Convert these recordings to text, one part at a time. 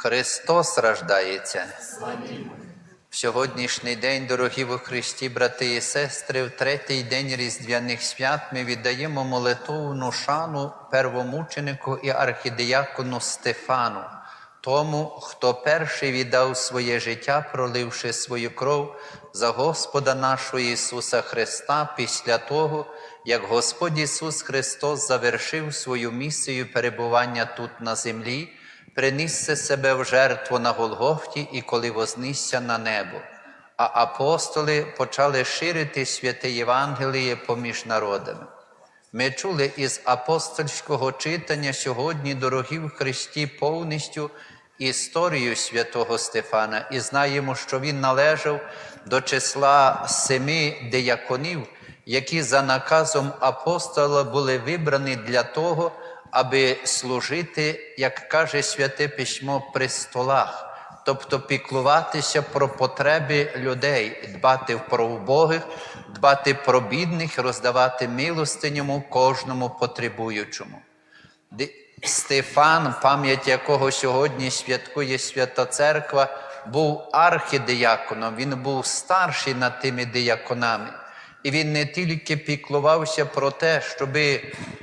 Христос рождається. В сьогоднішній день, дорогі во Христі, брати і сестри, в третій день Різдвяних свят ми віддаємо молитовну шану первомученику і архідіякону Стефану, тому, хто перший віддав своє життя, проливши свою кров за Господа нашого Ісуса Христа після того, як Господь Ісус Христос завершив свою місію перебування тут на землі принісся себе в жертву на Голгофті і коли вознісся на небо. А апостоли почали ширити святе Євангеліє поміж народами. Ми чули із апостольського читання сьогодні, дорогі в Христі, повністю історію святого Стефана і знаємо, що він належав до числа семи дияконів, які за наказом апостола були вибрані для того, аби служити, як каже святе письмо, при столах, тобто піклуватися про потреби людей, дбати про убогих, дбати про бідних, роздавати милостиньому кожному потребуючому. Стефан, пам'ять якого сьогодні святкує Свята Церква, був архідияконом, він був старший над тими дияконами. І він не тільки піклувався про те, щоб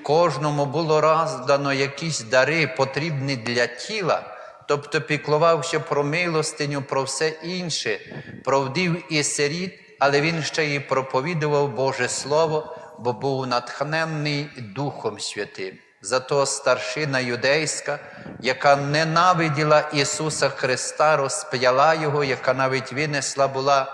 кожному було роздано якісь дари, потрібні для тіла, тобто піклувався про милостиню, про все інше, про вдів і сиріт, але він ще й проповідував Боже Слово, бо був натхненний Духом Святим. Зато старшина юдейська, яка ненавиділа Ісуса Христа, розп'яла Його, яка навіть винесла була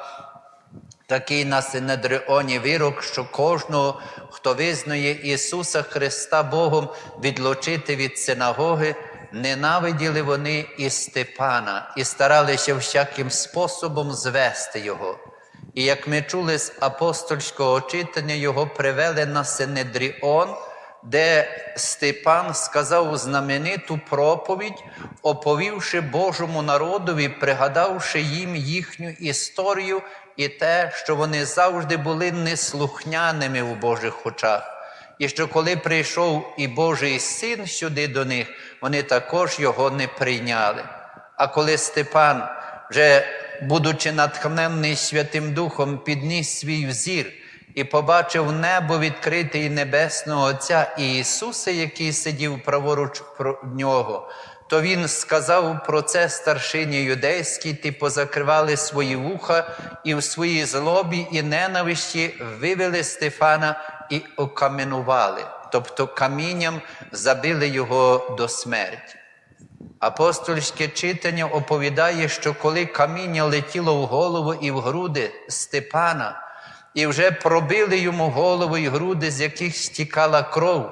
такий на Синедріоні вирок, що кожного, хто визнає Ісуса Христа Богом, відлучити від синагоги, ненавиділи вони і Степана, і старалися всяким способом звести Його. І як ми чули з апостольського читання, його привели на Синедріон, де Степан сказав знамениту проповідь, оповівши Божому народові, пригадавши їм їхню історію і те, що вони завжди були неслухняними у Божих очах. І що коли прийшов і Божий син сюди до них, вони також його не прийняли. А коли Степан, вже будучи натхненний Святим Духом, підніс свій взір і побачив небо відкрите і небесного Отця і Ісуса, який сидів праворуч про нього, то він сказав про це старшині юдейській, ти позакривали свої вуха і в своїй злобі і ненависті вивели Стефана і окаменували, тобто камінням забили його до смерті. Апостольське читання оповідає, що коли каміння летіло в голову і в груди Степана, і вже пробили йому голову і груди, з яких стікала кров,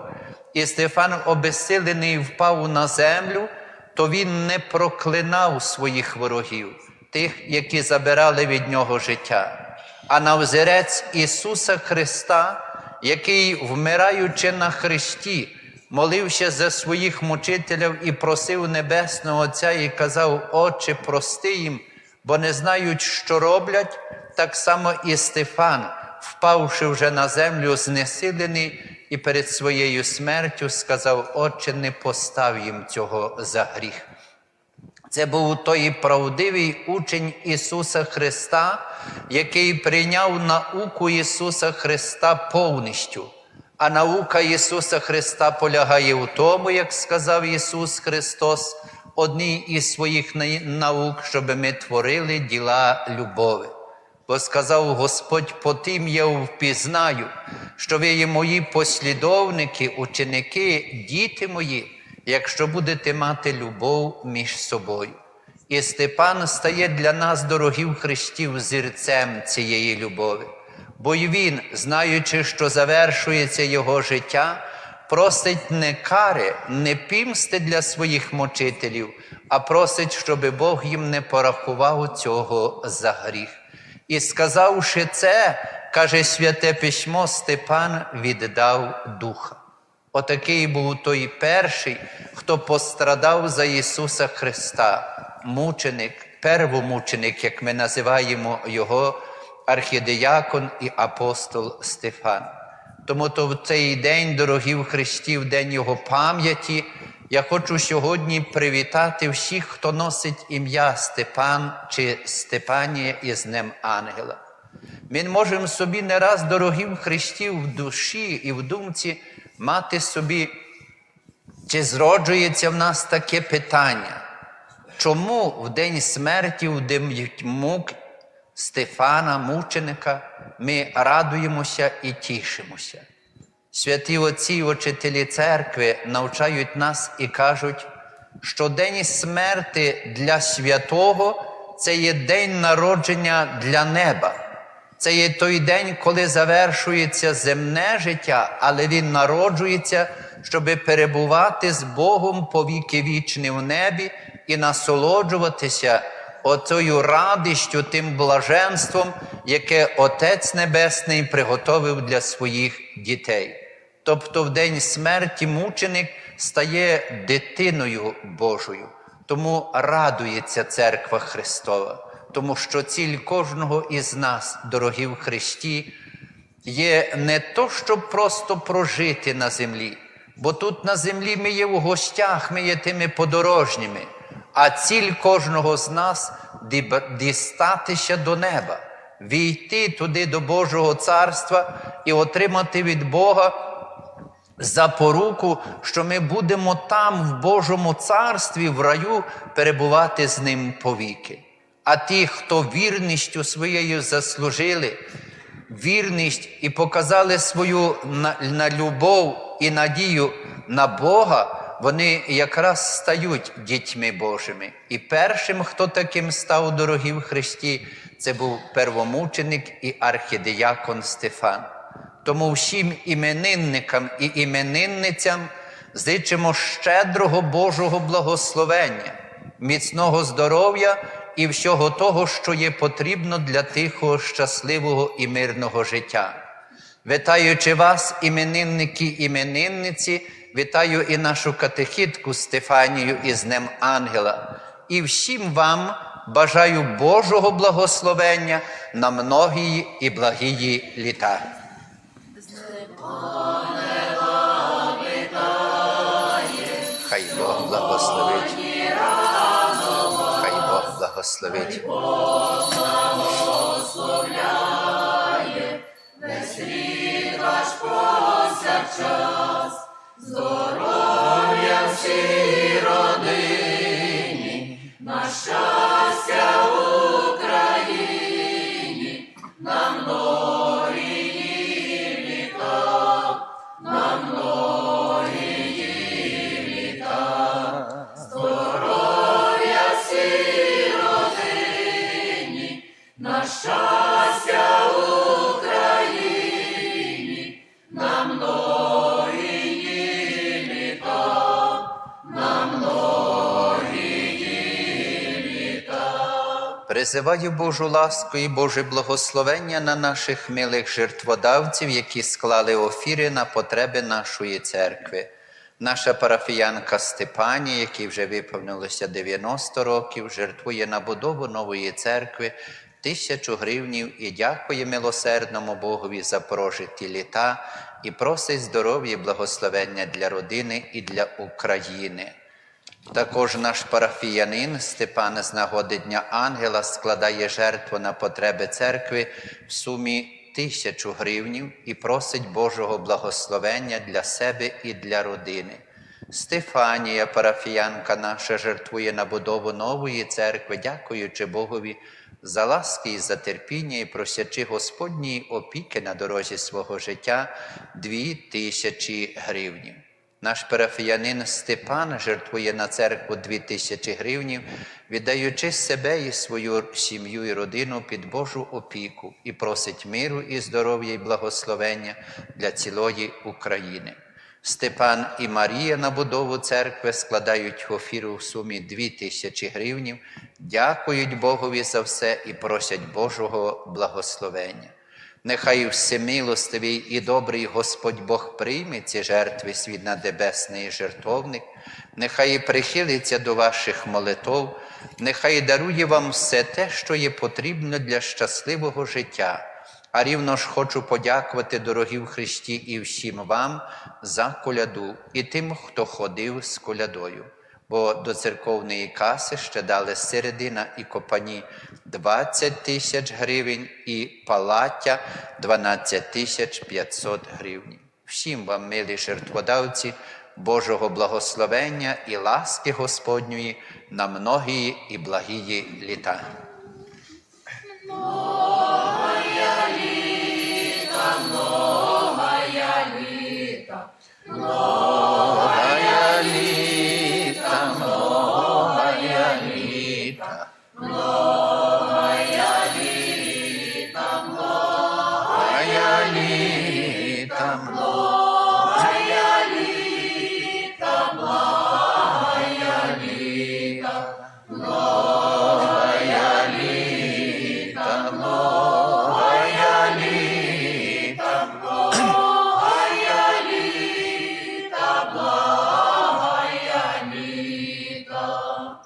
і Стефан, обезсилений, впав на землю, то він не проклинав своїх ворогів, тих, які забирали від нього життя. А на взірець Ісуса Христа, який, вмираючи на Христі, молився за своїх мучителів і просив Небесного Отця і казав, Отче, прости їм, бо не знають, що роблять, так само і Стефан, впавши вже на землю, знесилений, і перед своєю смертю сказав, Отче, не постав їм цього за гріх. Це був той правдивий учень Ісуса Христа, який прийняв науку Ісуса Христа повністю. А наука Ісуса Христа полягає в тому, як сказав Ісус Христос, одній із своїх наук, щоб ми творили діла любові. Бо сказав Господь, по тим я впізнаю, що ви є мої послідовники, ученики, діти мої, якщо будете мати любов між собою. І Степан стає для нас, дорогі в Христі, взірцем цієї любові. Бо й він, знаючи, що завершується його життя, просить не кари, не пімсти для своїх мучителів, а просить, щоб Бог їм не порахував цього за гріх. І сказавши це, каже святе письмо, Степан віддав духа. Отакий був той перший, хто пострадав за Ісуса Христа, мученик, первомученик, як ми називаємо його, архідіякон і апостол Стефан. Тому то в цей день, дорогі в Христі, в день Його пам'яті, Я хочу сьогодні привітати всіх, хто носить ім'я Степан чи Степанія із Днем Ангела. Ми можемо собі не раз дорогі в Христі в душі і в думці мати собі, чи зроджується в нас таке питання, чому в день смерті, в день мук Стефана, мученика, ми радуємося і тішимося. Святі отці і учителі церкви навчають нас і кажуть, що день смерти для святого це є день народження для неба. Це є той день, коли завершується земне життя, але він народжується, щоб перебувати з Богом по віки вічні в небі і насолоджуватися отою радістю, тим блаженством, яке Отець Небесний приготовив для своїх дітей. Тобто в день смерті мученик стає дитиною Божою. Тому радується церква Христова, тому що ціль кожного із нас, дорогі в Христі, є не то, щоб просто прожити на землі, бо тут на землі ми є в гостях, ми є тими подорожніми, а ціль кожного з нас дістатися до неба, війти туди до Божого царства і отримати від Бога запоруку, що ми будемо там, в Божому царстві, в раю, перебувати з ним повіки. А ті, хто вірністю своєю заслужили, вірність і показали свою на, на любов і надію на Бога, вони якраз стають дітьми Божими. І першим, хто таким став дорогі в Христі, це був первомученик і архідіякон Стефан. Тому всім іменинникам і іменинницям зичимо щедрого Божого благословення, міцного здоров'я і всього того, що є потрібно для тихого, щасливого і мирного життя. Вітаючи вас, іменинники іменинниці, вітаю і нашу катехітку Стефанію із Днем Ангела. І всім вам бажаю Божого благословення на многії і благії літа. Бог благословить. Призиваю Божу ласку і Боже благословення на наших милих жертводавців, які склали офіри на потреби нашої церкви. Наша парафіянка Степанія, якій вже виповнилося 90 років, жертвує на будову нової церкви тисячу гривнів і дякує милосердному Богові за прожиті літа і просить здоров'я і благословення для родини і для України. Також наш парафіянин Степан з нагоди Дня Ангела складає жертву на потреби церкви в сумі тисячу гривнів і просить Божого благословення для себе і для родини. Стефанія, парафіянка наша, жертвує на будову нової церкви, дякуючи Богові за ласки і за терпіння і просячи Господньої опіки на дорозі свого життя дві тисячі гривнів. Наш парафіянин Степан жертвує на церкву дві тисячі гривнів, віддаючи себе і свою сім'ю і родину під Божу опіку і просить миру і здоров'я і благословення для цілої України. Степан і Марія на будову церкви складають в офіру в сумі дві тисячі гривнів, дякують Богові за все і просять Божого благословення. Нехай всемилостивий і добрий Господь Бог прийме ці жертви свій на небесний жертовник, нехай прихилиться до ваших молитов, нехай дарує вам все те, що є потрібно для щасливого життя, А рівно ж хочу подякувати, дорогі в Христі, і всім вам за коляду, і тим, хто ходив з колядою. Бо до церковної каси ще дали середина і копані 20 тисяч гривень, і палаття 12 тисяч 500 гривень. Всім вам, милі жертводавці, Божого благословення і ласки Господньої на многії і благії літа. Многая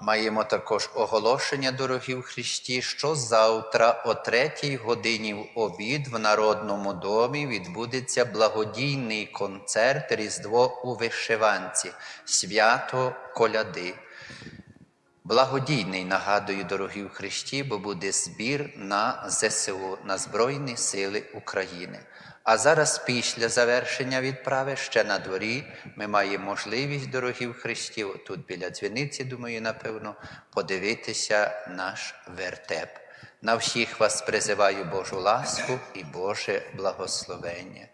Маємо також оголошення, дорогі в Христі, що завтра о третій годині в обід в Народному домі відбудеться благодійний концерт Різдво у вишиванці, свято коляди. Благодійний, нагадую, дорогі в Христі, бо буде збір на ЗСУ, на Збройні Сили України. А зараз, після завершення відправи, ще на дворі, ми маємо можливість, дорогі в Христі, тут біля дзвіниці, думаю, напевно, подивитися наш вертеп. На всіх вас призиваю Божу ласку і Боже благословення.